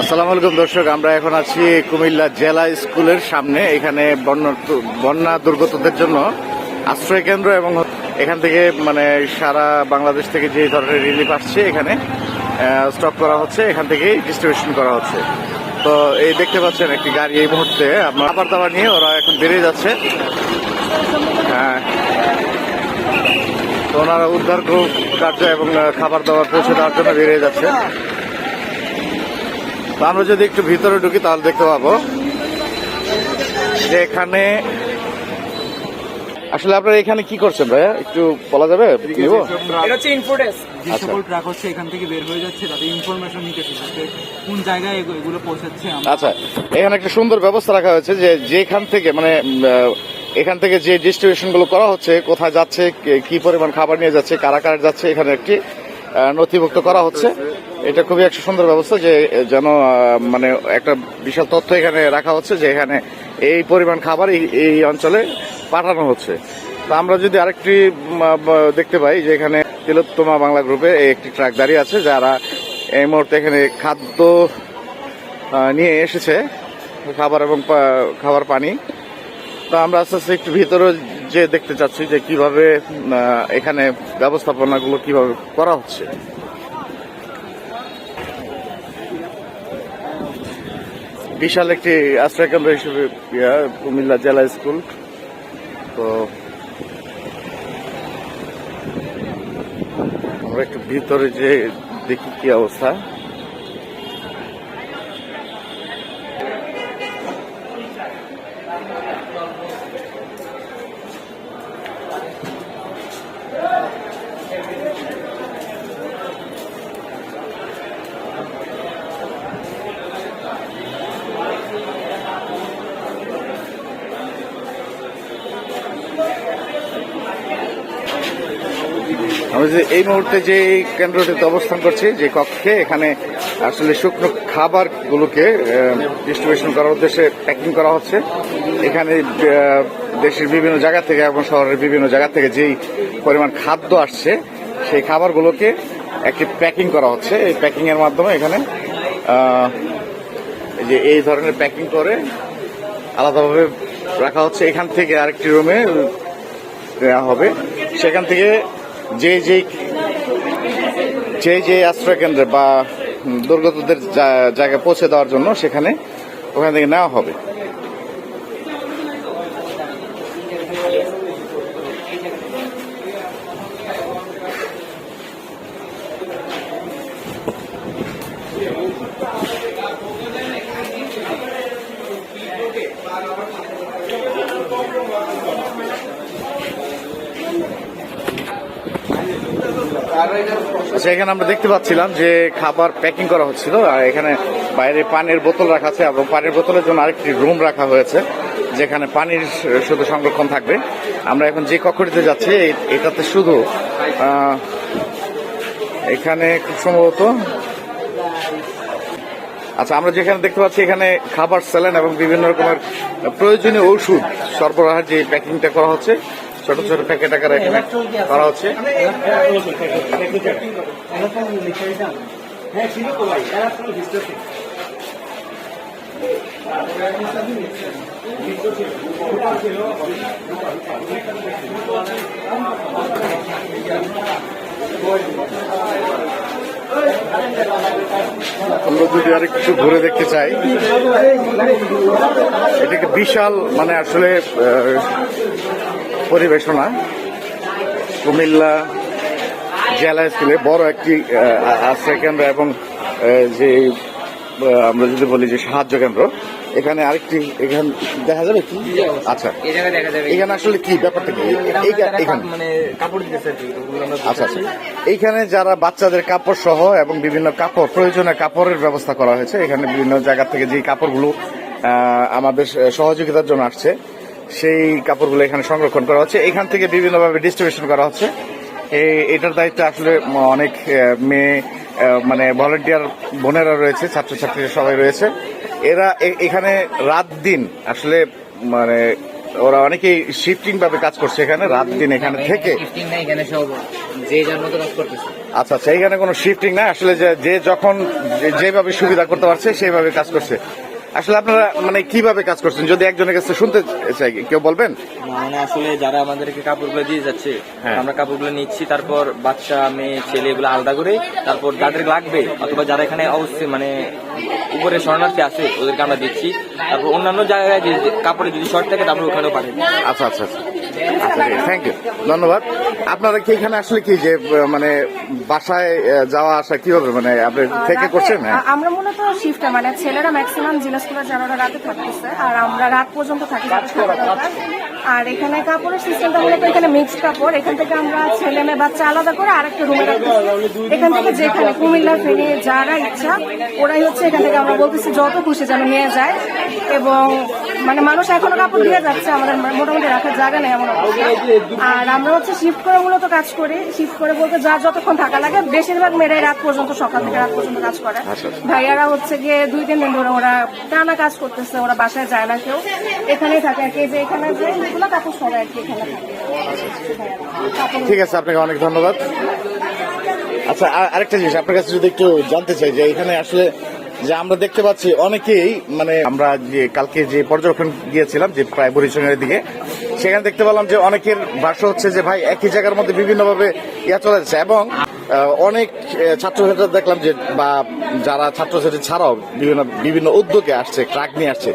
আসসালামু আলাইকুম, দর্শক। আমরা এখন আছি কুমিল্লা জেলা স্কুলের সামনে। এখানে বন্যা বন্যা দুর্গতদের জন্য আশ্রয় কেন্দ্র এবং এখান থেকে মানে সারা বাংলাদেশ থেকে যে ধরনের রিলিফ আসছে এখানে স্টক করা হচ্ছে, এখান থেকেই ডিস্ট্রিবিউশন করা হচ্ছে। তো এই দেখতে পাচ্ছেন একটি গাড়ি এই মুহূর্তে আপনার খাবার দাবার নিয়ে ওরা এখন বেরিয়ে যাচ্ছে। হ্যাঁ। তো ওনারা উদ্ধার কার্য এবং খাবার দাবার পৌঁছে দেওয়ার জন্য বেরিয়ে যাচ্ছে। আমরা যদি একটু ভিতরে ঢুকি তাহলে দেখতে পাবো যে এখানে আসলে আপনারা এখানে কি করছেন ভাইয়া? একটু বলা যাবে? এটা হচ্ছে ইনফোডেস যে আচ্ছা। সকল ট্রাক হচ্ছে এখান থেকে বের হয়ে যাচ্ছে তাদের ইনফরমেশন নিতেছে কোন জায়গায় এগুলো পৌঁছাচ্ছে আচ্ছা এখানে একটা সুন্দর ব্যবস্থা রাখা হয়েছে যে যেখান থেকে মানে আহ, এখান থেকে যে ডিস্ট্রিবিউশনগুলো করা হচ্ছে কোথায় যাচ্ছে কে- কি পরিমাণ খাবার নিয়ে যাচ্ছে কারা কারা যাচ্ছে এখানে একটি নথিভুক্ত করা হচ্ছে। এটা খুবই একটা সুন্দর ব্যবস্থা যে যেন মানে একটা বিশাল তথ্য এখানে রাখা হচ্ছে যে, এখানে এই পরিমাণ খাবার এই- অঞ্চলে পাঠানো হচ্ছে। তো আমরা যদি আরেকটি দেখতে পাই যে, এখানে তিলোত্তমা বাংলা গ্রুপে একটি ট্রাক দাঁড়িয়ে আছে, যারা এই মুহূর্তে এখানে খাদ্য নিয়ে এসেছে, খাবার এবং খাবার পানি। তো আমরা আস্তে আস্তে একটু ভিতরে যে দেখতে চাচ্ছি যে কীভাবে এখানে ব্যবস্থাপনাগুলো কীভাবে করা হচ্ছে। বিশাল একটি আশ্রয় কেন্দ্র হিসেবে কুমিল্লা জেলা স্কুল। তো আমরা একটু ভিতরে যে দেখি কি অবস্থা। আমি যে এই মুহূর্তে যে কেন্দ্রটিতে অবস্থান করছি, যে কক্ষে, এখানে আসলে শুকনো খাবার গুলোকে ডিস্ট্রিবিউশন করার উদ্দেশ্যে প্যাকিং করা হচ্ছে। এখানে দেশের বিভিন্ন জায়গা থেকে এবং শহরের বিভিন্ন জায়গা থেকে যেই পরিমাণ খাদ্য আসছে, সেই খাবারগুলোকে একটি প্যাকিং করা হচ্ছে। এই প্যাকিং এর মাধ্যমে এখানে যে এই ধরনের প্যাকিং করে আলাদাভাবে রাখা হচ্ছে। এখান থেকে আরেকটি রুমে দেওয়া হবে। সেখান থেকে যে যে যে যে আশ্রয় কেন্দ্রে বা দুর্গতদের জায়গায় পৌঁছে দেওয়ার জন্য সেখানে ওখান থেকে নেওয়া হবে। আচ্ছা এখানে আমরা দেখতে পাচ্ছিলাম যে খাবার প্যাকিং করা হচ্ছিল, আর এখানে বাইরে পানির বোতল রাখা আছে এবং পানির বোতলের জন্য আরেকটি রুম রাখা হয়েছে, যেখানে পানির শুধু সংরক্ষণ থাকবে। আমরা এখন যে কক্ষটিতে যাচ্ছি এটাতে শুধু এখানে খুব সম্ভবত আচ্ছা আমরা যেখানে দেখতে পাচ্ছি এখানে খাবার স্যালান এবং বিভিন্ন রকমের প্রয়োজনীয় ওষুধ সরবরাহের যে প্যাকিংটা করা হচ্ছে ছোট ছোট প্যাকেট আকারে এখানে করা হচ্ছে। আমরা যদি আর একটু ঘুরে দেখতে চাই এটা একটা বিশাল মানে আসলে পরিবেশনা। কুমিল্লা জেলা স্কুলে বড় একটি আশ্রয় কেন্দ্র এবং যে আমরা যদি বলি যে সাহায্য কেন্দ্র এখানে আরেকটি এখানে দেখা যাবে কি? আচ্ছা। এখানে আসলে কি ব্যাপারটা কি? এখানে। মানে আচ্ছা আচ্ছা। এইখানে যারা বাচ্চাদের কাপড় সহ এবং বিভিন্ন কাপড় প্রয়োজনীয় কাপড়ের ব্যবস্থা করা হয়েছে। এখানে বিভিন্ন জায়গা থেকে যে কাপড়গুলো আমাদের সহযোগিতার জন্য আসছে। সেই কাপড়গুলো এখানে সংরক্ষণ করা হচ্ছে। এখান থেকে বিভিন্নভাবে ডিস্ট্রিবিউশন করা হচ্ছে। এই- এটার দায়িত্ব আসলে অনেক মেয়ে মানে ভলেন্টিয়ার বোনেরা রয়েছে ছাত্রছাত্রীরা সবাই রয়েছে। এরা এখানে রাত দিন আসলে মানে ওরা অনেকেই শিফটিং ভাবে কাজ করছে এখানে রাত দিন এখানে থেকে এখানে আচ্ছা আচ্ছা এইখানে কোনো শিফটিং না আসলে যে যখন যেভাবে সুবিধা করতে পারছে সেইভাবে কাজ করছে। আসলে আপনারা মানে কীভাবে কাজ করছেন? যদি একজনের কাছে শুনতে চাই কেউ বলবেন? মানে আসলে যারা আমাদেরকে কাপড়গুলো দিয়ে যাচ্ছে হ্যাঁ। আমরা কাপড়গুলো নিচ্ছি তারপর বাচ্চা মেয়ে ছেলে এগুলো আলাদা করে তারপর যাদের লাগবে অথবা যারা এখানে অবশ্যই মানে উপরে শরণার্থী আছে ওদেরকে আমরা দিচ্ছি। তারপর অন্যান্য জায়গায় কাপড়ে যদি শর্ট থাকে তারপর ওখানেও পাঠাই আচ্ছা আচ্ছা আচ্ছা। থ্যাংক ইউ ধন্যবাদ। আপনারা কি এখানে আসলে কি যে মানে বাসায় যাওয়া আসা কীভাবে মানে আপনি থেকে করছেন? হ্যাঁ। আমরা মূলত শিফটে মানে ছেলেরা ম্যাক্সিমাম জিলা স্কুলের যারা রাতে থাকতেছে আর আমরা রাত পর্যন্ত থাকি। আর এখানে কাপড়ের সিস্টেমটা মূলত এখানে মিক্সড কাপড়। এখান থেকে আমরা ছেলে মেয়ে বাচ্চা আলাদা করে আরেকটা রুমে এখান থেকে যেখানে কুমিল্লা ফেরি যারা ইচ্ছা ওরাই হচ্ছে এখান থেকে আমরা বলতেছি যত খুশি যেন নিয়ে যায়। এবং মানে মানুষ এখনও কাপড় দিয়ে যাচ্ছে আমাদের মোটামুটি রাখার জায়গা নেই এমন আর আমরা হচ্ছে শিফট করে মূলত কাজ করি। শিফট করে বলতে যা যতক্ষণ থাকা লাগে বেশিরভাগ মেয়েরাই রাত পর্যন্ত সকাল থেকে রাত পর্যন্ত কাজ করে। আচ্ছা। ভাইয়ারা হচ্ছে গিয়ে দুই তিন দিন ধরে ওরা টানা কাজ করতেছে ওরা বাসায় যায় না কেউ। এখানেই থাকে আর কি যে এখানে যে এগুলো কাপড় সবাই আর কি এখানে থাকে। ঠিক আছে আপনাকে অনেক ধন্যবাদ। আচ্ছা আর- আরেকটা জিনিস আপনার কাছে যদি একটু জানতে চাই যে এখানে আসলে যে আমরা দেখতে পাচ্ছি অনেকেই মানে আমরা যে কালকে যে পর্যবেক্ষণ গিয়েছিলাম, যে প্রায় বরিশালের দিকে, সেখানে দেখতে পেলাম যে অনেকের ভাষ্য হচ্ছে যে ভাই একই জায়গার মধ্যে বিভিন্নভাবে ইয়া চলে যাচ্ছে এবং অনেক ছাত্রছাত্রী দেখলাম যে, বা যারা ছাত্রছাত্রী ছাড়াও বিভিন্ন বিভিন্ন উদ্যোগে আসছে, ট্রাক নিয়ে আসছে,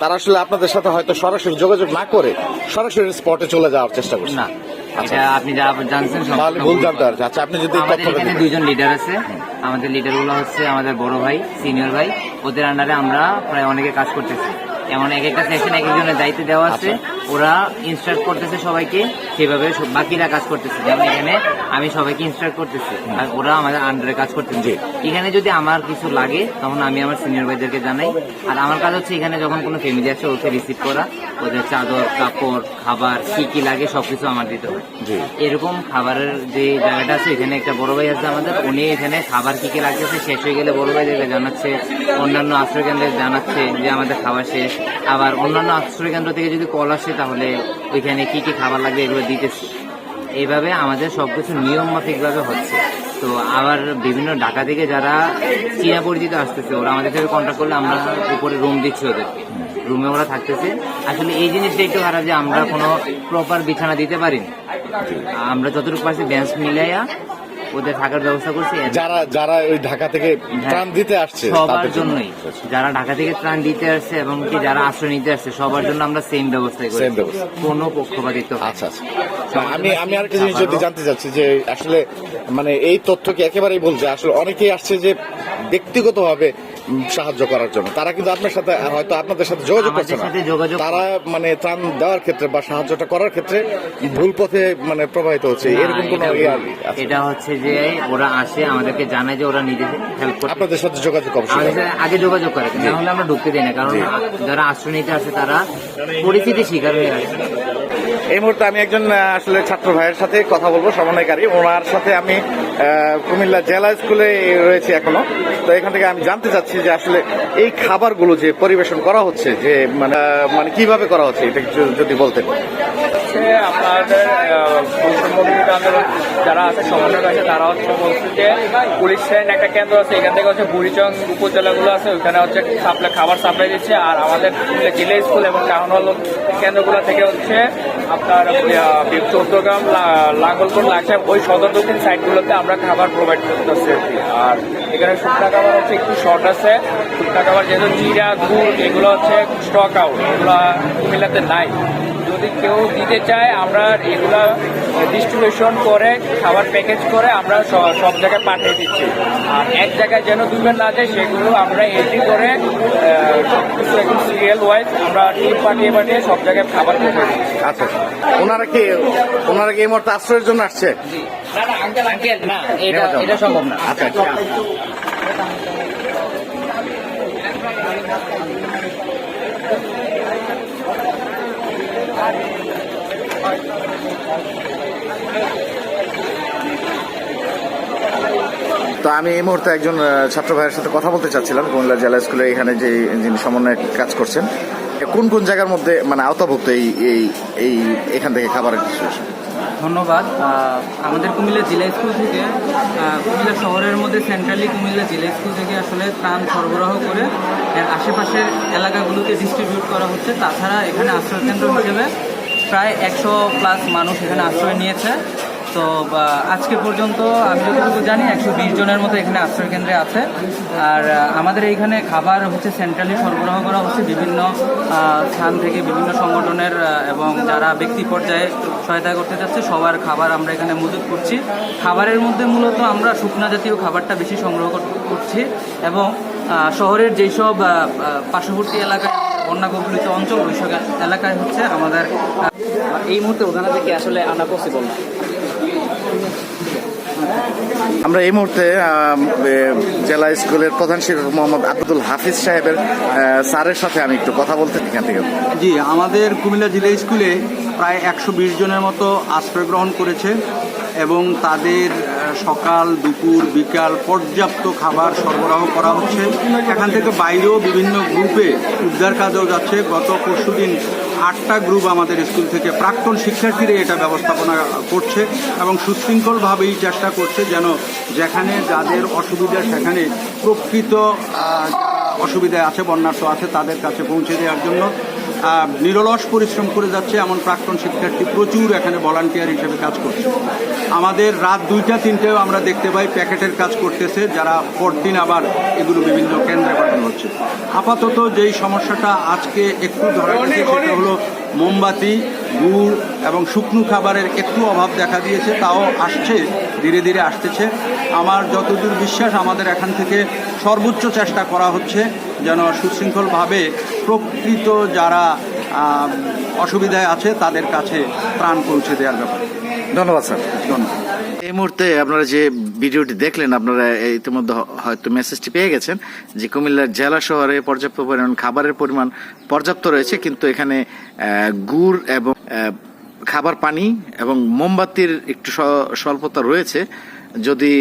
তারা আসলে আপনাদের সাথে হয়তো সরাসরি যোগাযোগ না করে সরাসরি স্পটে চলে যাওয়ার চেষ্টা করছে। না। এটা আপনি যা জানছেন ভুল ভুল। জানতে আচ্ছা আপনি যদি আমাদের এখানে। দুইজন লিডার আছে। আমাদের লিডারগুলো হচ্ছে আমাদের বড় ভাই সিনিয়র ভাই। ওদের আন্ডারে আমরা প্রায় অনেকে কাজ করতেছি। এমন এক একটা সেকশন এক একজনের দায়িত্ব দেওয়া আছে। ওরা ইনস্ট্রাক্ট করতেছে সবাইকে সেভাবে বাকিরা কাজ করতেছে। যেমন এখানে আমি সবাইকে ইনস্ট্রাক্ট করতেছি আর ওরা আমাদের আন্ডারে কাজ করতেছে। এখানে যদি আমার কিছু লাগে তখন আমি আমার সিনিয়র ভাইদেরকে জানাই। আর আমার কাজ হচ্ছে এখানে যখন কোনো ফ্যামিলি আসে ওকে রিসিভ করা। ওদের চাদর কাপড় খাবার কি কি লাগে সবকিছু আমার দিতে হয়। এরকম খাবারের যে জায়গাটা আছে এখানে একটা বড় ভাই আছে আমাদের উনি এখানে খাবার কি কি লাগতেছে শেষ হয়ে গেলে বড় ভাইদেরকে জানাচ্ছে অন্যান্য আশ্রয় কেন্দ্রে জানাচ্ছে যে আমাদের খাবার শেষ। আবার অন্যান্য আশ্রয় কেন্দ্র থেকে যদি কল আসে তাহলে ওইখানে কি কি খাবার লাগবে এগুলো দিতেছে। এইভাবে আমাদের সবকিছু নিয়ম মাফিকভাবে হচ্ছে। তো আবার বিভিন্ন ঢাকা থেকে যারা চীনা পরিচিত আসতেছে, ওরা আমাদের থেকে কন্ট্যাক্ট করলে আমরা উপরে রুম দিচ্ছি ওদেরকে রুমে ওরা থাকতেছে। আসলে এই জিনিসটা একটু খারাপ যে আমরা কোনো প্রপার বিছানা দিতে পারি না। আমরা যতটুকু পারছি বেঞ্চ মিলাইয়া ওদের থাকার ব্যবস্থা করছি যারা যারা ওই ঢাকা থেকে ত্রাণ দিতে আসছে হ্যাঁ। সবার জন্যই যারা ঢাকা থেকে ত্রাণ দিতে আসছে এবং কি যারা আশ্রয় নিতে আসছে সবার জন্য আমরা সেম ব্যবস্থাই করি। কোনো পক্ষপাতিত্ব হয়। আচ্ছা আচ্ছা আমি আমি আরেকটা জিনিস যদি জানতে চাচ্ছি যে আসলে মানে এই তথ্য কি একেবারেই বলছে আসলে অনেকেই আসছে যে ব্যক্তিগতভাবে সাহায্য করার জন্য। তারা কিন্তু আপনার সাথে হয়তো আপনাদের সাথে যোগাযোগ করছে না। তারা মানে ত্রাণ দেওয়ার ক্ষেত্রে বা সাহায্যটা করার ক্ষেত্রে ভুল পথে মানে প্রবাহিত হচ্ছে। এরকম কোনো এটা ইয়ে? এটা হচ্ছে যে ওরা আসে আমাদেরকে জানায় যে ওরা নিজে হেল্প করতে আপনাদের সাথে যোগাযোগ অবশ্যই আগে যোগাযোগ করে না হলে আমরা ঢুকতে দিই না কারণ যারা আশ্রয় নিতে আসে তারা পরিস্থিতি শিকার হয়ে আসে। এই মুহূর্তে আমি একজন আসলে ছাত্র ভাইয়ের সাথে কথা বলব, সমন্বয়কারী। ওনার সাথে আমি কুমিল্লা জেলা স্কুলে রয়েছি এখনও। তো এখান থেকে আমি জানতে চাচ্ছি যে আসলে এই খাবারগুলো যে পরিবেশন করা হচ্ছে, যে মানে মানে কীভাবে করা হচ্ছে, এটা যদি বলতেন। যারা আছে, সমন্বয়ক আছে, তারা হচ্ছে বলছে যে পুলিশ ট্রেন একটা কেন্দ্র আছে, এখান থেকে হচ্ছে বুড়িচং উপজেলাগুলো আছে ওইখানে হচ্ছে সাপ্লাই, খাবার সাপ্লাই দিচ্ছে। আর আমাদের জেলা স্কুল এবং টাউন হল কেন্দ্রগুলো থেকে হচ্ছে আপনার চৌদ্দগ্রাম লাঙ্গলপুর লাগছে ওই সদর দক্ষিণ সাইডগুলোতে আমরা খাবার প্রোভাইড করতেছি আর এখানে শুকনা খাবার হচ্ছে একটু শর্ট আছে। শুকনা খাবার যেহেতু জিরা, গুড়, এগুলো হচ্ছে স্টক আউট এগুলো কুমিল্লাতে নাই। যদি কেউ দিতে চায়, আমরা এগুলা ডিস্ট্রিবিউশন করে খাবার প্যাকেজ করে আমরা সব জায়গায় পাঠিয়ে দিচ্ছি। আর এক জায়গায় যেন দুবার না যায় সেগুলো আমরা এন্ট্রি করে সবকিছু একদম সিরিয়াল ওয়াইজ আমরা টিম পাঠিয়ে পাঠিয়ে সব জায়গায় খাবার পৌঁছে দিচ্ছি। আচ্ছা ওনারা কি ওনারা কি এই মুহূর্তে আশ্রয়ের জন্য আসছে? না এটা এটা সম্ভব না। আচ্ছা। তো আমি এই মুহূর্তে একজন ছাত্র ভাইয়ের সাথে কথা বলতে চাচ্ছিলাম। কুমিল্লা জেলা স্কুলে এখানে যে যিনি সমন্বয়ে কাজ করছেন, কোন কোন জায়গার মধ্যে মানে আওতাভুক্ত এই এই এই, এখান থেকে খাবারের ধন্যবাদ। আমাদের কুমিল্লা জেলা স্কুল থেকে কুমিল্লা শহরের মধ্যে সেন্ট্রালি কুমিল্লা জেলা স্কুল থেকে আসলে ত্রাণ সরবরাহ করে এর আশেপাশের এলাকাগুলোকে ডিস্ট্রিবিউট করা হচ্ছে। তাছাড়া এখানে আশ্রয় আশ্রয়কেন্দ্র হিসেবে প্রায় একশো প্লাস মানুষ এখানে আশ্রয় নিয়েছে। তো আজকে পর্যন্ত আমি যতটুকু জানি একশো বিশ জনের মতো এখানে আশ্রয় কেন্দ্রে আছে। আর আমাদের এইখানে খাবার হচ্ছে সেন্ট্রালি সরবরাহ করা হচ্ছে বিভিন্ন স্থান থেকে বিভিন্ন সংগঠনের এবং যারা ব্যক্তি পর্যায়ে সহায়তা করতে চাচ্ছে সবার খাবার আমরা এখানে মজুত করছি। খাবারের মধ্যে মূলত আমরা শুকনা জাতীয় খাবারটা বেশি সংগ্রহ করছি এবং শহরের আহ, আহ, পার্শ্ববর্তী এলাকায় বন্যা কবলিত অঞ্চল ওইসব এলাকায় হচ্ছে আমাদের এই মুহূর্তে ওখানে থেকে আসলে আনা পসিবল না। আমরা এই মুহূর্তে জেলা স্কুলের প্রধান শিক্ষক মোহাম্মদ আব্দুল হাফিজ সাহেবের স্যারের সাথে আমি একটু কথা বলতে এখান থেকে। জি, আমাদের কুমিল্লা জেলা স্কুলে প্রায় একশো বিশ জনের মতো আশ্রয় গ্রহণ করেছে এবং তাদের সকাল, দুপুর, বিকাল পর্যাপ্ত খাবার সরবরাহ করা হচ্ছে। এখান থেকে বাইরেও বিভিন্ন গ্রুপে উদ্ধার কাজও যাচ্ছে। গত পরশুদিন আটটা গ্রুপ আমাদের স্কুল থেকে প্রাক্তন শিক্ষার্থীরা এটা ব্যবস্থাপনা করছে এবং সুশৃঙ্খলভাবেই চেষ্টা করছে যেন যেখানে যাদের অসুবিধা সেখানে প্রকৃত অসুবিধা অসুবিধায় আছে, বন্যার্থ আছে, তাদের কাছে পৌঁছে দেওয়ার জন্য। নিরলস পরিশ্রম করে যাচ্ছে এমন প্রাক্তন শিক্ষার্থী প্রচুর এখানে ভলান্টিয়ার হিসেবে কাজ করছে। আমাদের রাত দুইটা, তিনটেও আমরা দেখতে পাই প্যাকেটের কাজ করতেছে, যারা পরদিন আবার এগুলো বিভিন্ন কেন্দ্রে পাঠানো হচ্ছে। আপাতত যেই সমস্যাটা আজকে একটু ধরা গেছে, সেটা হলো মোমবাতি গুড় এবং শুকনো খাবারের একটু অভাব দেখা দিয়েছে তাও আসছে ধীরে ধীরে আসতেছে। আমার যতদূর বিশ্বাস আমাদের এখান থেকে সর্বোচ্চ চেষ্টা করা হচ্ছে যেন সুশৃঙ্খলভাবে প্রকৃত যারা অসুবিধায় আছে তাদের কাছে ত্রাণ পৌঁছে দেওয়ার ব্যাপারে। ধন্যবাদ স্যার। ধন্যবাদ। এই মুহূর্তে আপনারা যে ভিডিওটি দেখলেন আপনারা ইতিমধ্যে হয়তো মেসেজটি পেয়ে গেছেন যে কুমিল্লার জেলা শহরে পর্যাপ্ত পরিমাণ খাবারের পরিমাণ পর্যাপ্ত রয়েছে কিন্তু এখানে গুড় এবং খাবার পানি এবং মোমবাতির একটু স্বল্পতা রয়েছে। যদি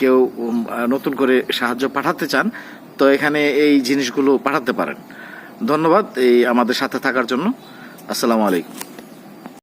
কেউ নতুন করে সাহায্য পাঠাতে চান, তো এখানে এই জিনিসগুলো পাঠাতে পারেন। ধন্যবাদ এই আমাদের সাথে থাকার জন্য। আসসালামু আলাইকুম।